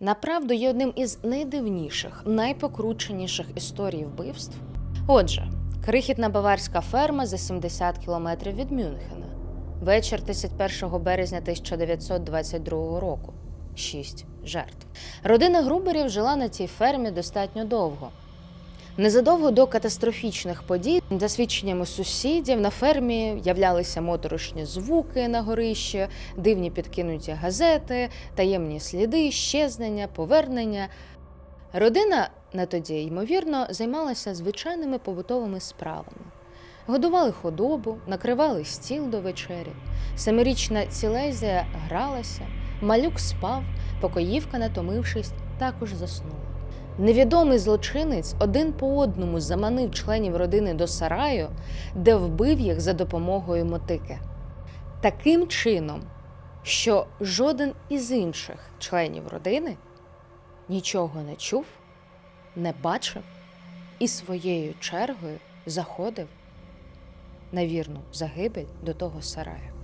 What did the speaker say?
направду є одним із найдивніших, найпокрученіших історій вбивств. Отже, крихітна баварська ферма за 70 кілометрів від Мюнхена. Вечір 31 березня 1922 року. Шість жертв. Родина Груберів жила на цій фермі достатньо довго. Незадовго до катастрофічних подій, за свідченнями сусідів, на фермі являлися моторошні звуки на горищі, дивні підкинуті газети, таємні сліди, щезнення, повернення. Родина на тоді, ймовірно, займалася звичайними побутовими справами. Годували худобу, накривали стіл до вечері. Семирічна Цілезія гралася, малюк спав, покоївка, натомившись, також заснула. Невідомий злочинець один по одному заманив членів родини до сараю, де вбив їх за допомогою мотики. Таким чином, що жоден із інших членів родини нічого не чув, не бачив і своєю чергою заходив на вірну загибель до того сараю.